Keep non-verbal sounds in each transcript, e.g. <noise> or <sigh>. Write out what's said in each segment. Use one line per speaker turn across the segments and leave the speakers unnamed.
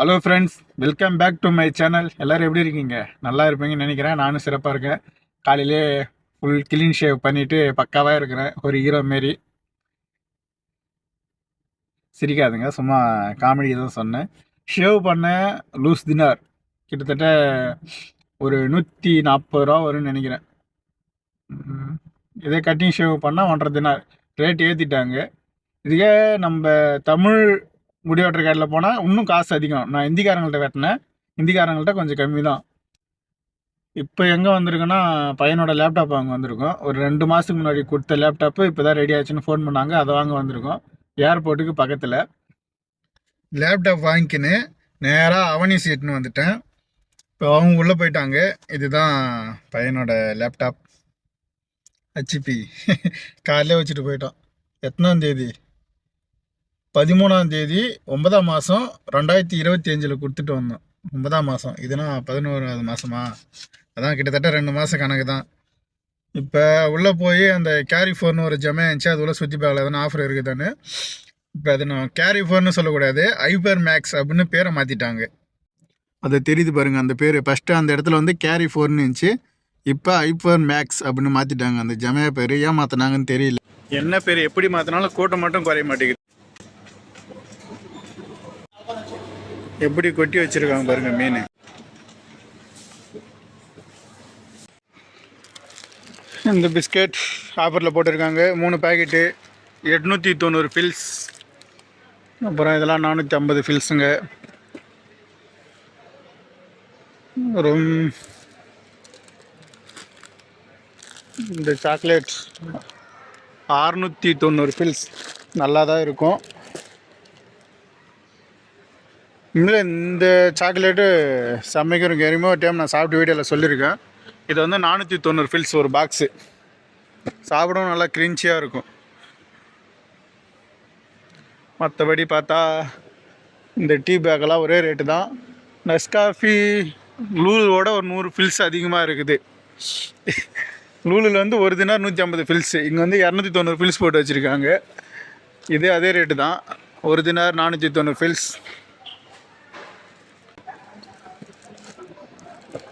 Hello friends welcome back to my channel எல்லோரும் எப்படி இருக்கீங்க? நல்லா இருப்பீங்கன்னு நினைக்கிறேன். நானும் சிறப்பாக இருக்கேன். காலையிலே ஃபுல் கிளீன் ஷேவ் பண்ணிவிட்டு பக்காவாக இருக்கிறேன். ஒரு ஹீரோ மாரி. சிரிக்காதுங்க. சும்மா காமெடி தான் சொன்னேன். ஷேவ் பண்ண லூஸ் தினார் கிட்டத்தட்ட ஒரு நூற்றி நாற்பது ரூபா வரும்னு நினைக்கிறேன். இதே கட்டிங் ஷேவ் பண்ணால் ஒன்றரை தினார் ரேட் ஏற்றிட்டாங்க இதுக்கே நம்ம தமிழ் முடி வெட்டுற கடையில் போனால் இன்னும் காசு அதிகம். நான் இந்திக்காரங்கள்ட்ட வெட்டினேன். இந்திக்காரங்கள்ட்ட கொஞ்சம் கம்மி தான் இப்போ எங்கே வந்திருக்குன்னா பையனோட லேப்டாப் வாங்க வந்திருக்கோம். ஒரு ரெண்டு மாதத்துக்கு முன்னாடி கொடுத்த லேப்டாப்பு இப்போ தான் ரெடி ஆச்சுன்னு ஃபோன் பண்ணாங்க. அதை வாங்க வந்திருக்கோம். ஏர்போர்ட்டுக்கு பக்கத்தில். லேப்டாப் வாங்கிக்கின்னு நேராக அவனி சீட்னு வந்துட்டேன். இப்போ அவங்க உள்ளே போயிட்டாங்க. இதுதான் பையனோட லேப்டாப் ஹச்பி <laughs> காலையிலே வச்சுட்டு போயிட்டோம். எத்தனாம் தேதி? பதிமூணாம் தேதி ஒன்பதாம் மாதம் ரெண்டாயிரத்தி இருபத்தி அஞ்சில் கொடுத்துட்டு வந்தோம். ஒன்பதாம் மாதம் இதுனா பதினோராவது மாதமா அதான் கிட்டத்தட்ட ரெண்டு மாதம் கணக்கு தான். இப்போ உள்ளே போய் அந்த கேரி ஃபோர்னு ஒரு ஜமே இருந்துச்சு அது உள்ள சுற்றி பார்க்கல. எதனா ஆஃபர் இருக்குதான்னு. இப்போ அது நான் கேரி ஃபோர்னு சொல்லக்கூடாது ஐபர் மேக்ஸ் அப்படின்னு பேரை மாற்றிட்டாங்க அது தெரியுது பாருங்கள் அந்த பேர். ஃபஸ்ட்டு அந்த இடத்துல வந்து கேரி ஃபோர்னு இருந்துச்சு. இப்போ ஐபர் மேக்ஸ் அப்படின்னு மாற்றிட்டாங்க அந்த ஜமையா பேர் ஏன் மாற்றினாங்கன்னு தெரியல. என்ன பேர் எப்படி மாற்றினாலும் கூட்டம் மட்டும் குறைய மாட்டேங்குது. எப்படி கொட்டி வச்சிருக்காங்க பாருங்க மீன். இந்த பிஸ்கட் ஆஃபரில் போட்டிருக்காங்க. மூணு பாக்கெட்டு எட்நூற்றி தொண்ணூறு ஃபில்ஸ் அப்புறம் இதெல்லாம் நானூற்றி ஐம்பது ஃபில்ஸுங்க ரொம் இந்த சாக்லேட் அறுநூற்றி தொண்ணூறு ஃபில்ஸ் நல்லா தான் இருக்கும். இல்லை இந்த சாக்லேட்டு சமைக்கிறதுக்கு எரியுமோ ஒரு டைம் நான் சாப்பிட்டு வீடியோவில் சொல்லியிருக்கேன். இது வந்து நானூற்றி தொண்ணூறு ஃபில்ஸ் ஒரு பாக்ஸு சாப்பிடவும் நல்லா க்ரின்ச்சியாக இருக்கும். மற்றபடி பார்த்தா இந்த டீ பேக்கெல்லாம் ஒரே ரேட்டு தான். நெஸ்காஃபி லூலோட ஒரு நூறு ஃபில்ஸ் அதிகமாக இருக்குது. லூலில் வந்து ஒரு தினார் நூற்றி ஐம்பது ஃபில்ஸு இங்கே வந்து இரநூத்தி தொண்ணூறு ஃபில்ஸ் போட்டு வச்சுருக்காங்க. இதே அதே ரேட்டு தான். ஒரு தினார் நானூற்றி தொண்ணூறு ஃபில்ஸ்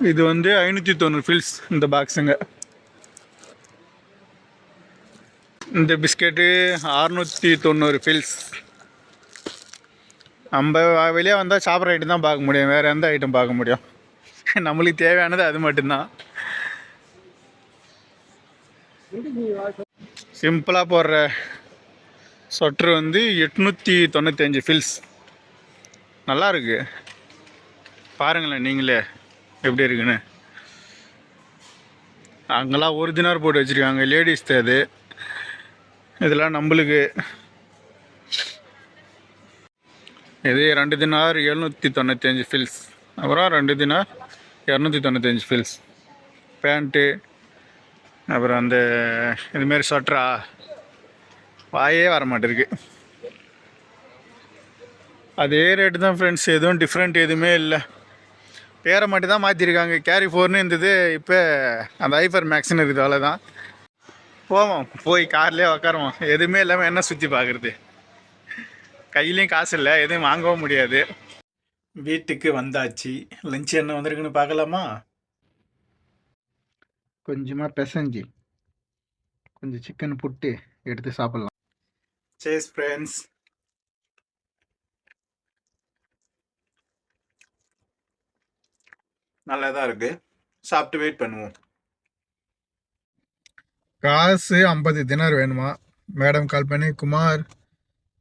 இது வந்து ஐநூற்றி தொண்ணூறு ஃபில்ஸ் இந்த பாக்ஸுங்க இந்த பிஸ்கெட்டு அறநூற்றி தொண்ணூறு ஃபில்ஸ் நம்ம வெளியே வந்தால் சாப்பிட்ற ஐட்டம் தான் பார்க்க முடியும். வேறு எந்த ஐட்டம் பார்க்க முடியும்? நம்மளுக்கு தேவையானது அது மட்டும்தான். சிம்பிளாக போடுற சொட்ரு வந்து எட்நூற்றி தொண்ணூத்தஞ்சு ஃபில்ஸ் நல்லாயிருக்கு பாருங்களேன் நீங்களே. எப்படி இருக்குன்னு? அங்கெல்லாம் ஒரு தினார் போட்டு வச்சுருக்காங்க லேடிஸ் அது. இதெல்லாம் நம்மளுக்கு. இது ரெண்டு தினார் எழுநூற்றி தொண்ணூத்தஞ்சு ஃபில்ஸ் அப்புறம் ரெண்டு தினார் இரநூத்தி தொண்ணூத்தஞ்சு ஃபில்ஸ் பேண்ட்டு அப்புறம் அந்த இதுமாரி சொட்ரா வாயே வர மாட்டேருக்கு அதே ரேட்டு தான் ஃப்ரெண்ட்ஸ் எதுவும் டிஃப்ரெண்ட் எதுவுமே இல்லை. பேரை மட்டும் தான் மாற்றிருக்காங்க கேரி ஃபோர்னு இருந்தது. இப்போ அந்த ஐஃபர் மேக்ஸ்னு இருக்குது. அவ்வளோதான் போவோம். போய் கார்லேயே உக்காருவோம். எதுவுமே இல்லாமல் என்ன சுற்றி பார்க்குறது கையிலையும் காசு இல்லை. எதுவும் வாங்கவும் முடியாது. வீட்டுக்கு வந்தாச்சு. லஞ்ச் என்ன வந்திருக்குன்னு பார்க்கலாமா? கொஞ்சமாக பிசைஞ்சு கொஞ்சம் சிக்கன் புட்டு எடுத்து சாப்பிட்லாம். சேஸ் ஃப்ரெண்ட்ஸ் நல்லதாக இருக்குது இருக்கு. சாப்பிட்டு வெயிட் பண்ணுவோம். காசு ஐம்பது தினார் வேணுமா? மேடம் கால் பண்ணி குமார்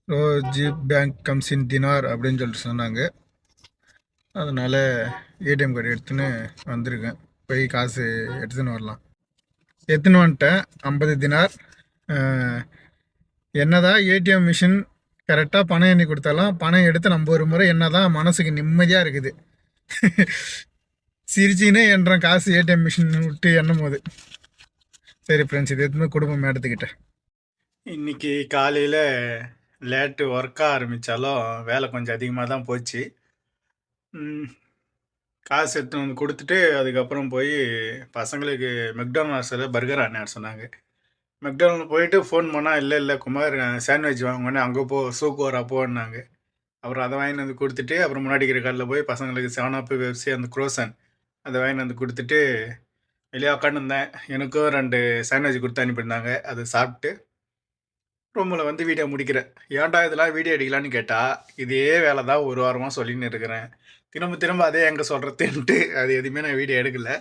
ரோஜி பேங்க் கம்ஸ் இன் தினார் அப்படின்னு சொல்லிட்டு சொன்னாங்க. அதனால் ஏடிஎம் கார்டு எடுத்துன்னு வந்திருக்கேன். போய் காசு எடுத்துன்னு வரலாம். எடுத்துன்னு வந்துட்டேன். ஐம்பது தினார் என்னதான் ஏடிஎம் மிஷின் கரெக்டாக பணம் எண்ணி கொடுத்தாலும் பணம் எடுத்து நம்ம ஒரு முறை என்னதான் மனசுக்கு நிம்மதியாக இருக்குது. சிரிச்சினே என்றான் காசு ஏடிஎம் மிஷின் விட்டு எண்ணும் போது. சரி ஃப்ரெண்ட்ஸ் இது எதுவுமே குடும்பம் எடுத்துக்கிட்டேன் இன்னைக்கு காலையில் லேட்டு ஒர்க்காக ஆரம்பித்தாலும் வேலை கொஞ்சம் அதிகமாக தான் போச்சு. காசு எடுத்துன்னு வந்து கொடுத்துட்டு அதுக்கப்புறம் போய் பசங்களுக்கு மெக்டானல்ஸில் பர்கர் ஆனார் சொன்னாங்க. மெக்டானல் போயிட்டு ஃபோன் பண்ணால் இல்லை இல்லை குமார் சாண்ட்விச் வாங்கன்னு அங்கே போ சூக்கு வர போன்னாங்க. அப்புறம் அதை வாங்கிட்டு வந்து கொடுத்துட்டு அப்புறம் முன்னாடி இருக்கிற காலில் போய் பசங்களுக்கு செவன் அப்பு வெப்சி அந்த குரோசன் அதை வாங்கி வந்து கொடுத்துட்டு வெளியே உட்காந்துருந்தேன் எனக்கும் ரெண்டு சாண்ட்விச் கொடுத்து அனுப்பியிருந்தாங்க. அதை சாப்பிட்டு ரூமில் வந்து வீடியோ முடிக்கிறேன். ஏன்டா இதெல்லாம் வீடியோ எடுக்கலான்னு கேட்டால் இதே வேலை தான் ஒரு வாரமாக சொல்லின்னு இருக்கிறேன். திரும்ப திரும்ப அதே எங்கே சொல்கிறதுன்ட்டு அது எதுவுமே நான் வீடியோ எடுக்கலை.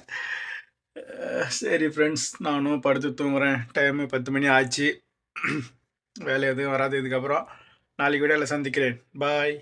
சரி ஃப்ரெண்ட்ஸ் நானும் படுத்து தூங்குறேன். டைமு பத்து மணி ஆச்சு. வேலை எதுவும் வராது. இதுக்கப்புறம் நாளைக்கு வீடியோவில் சந்திக்கிறேன். பாய்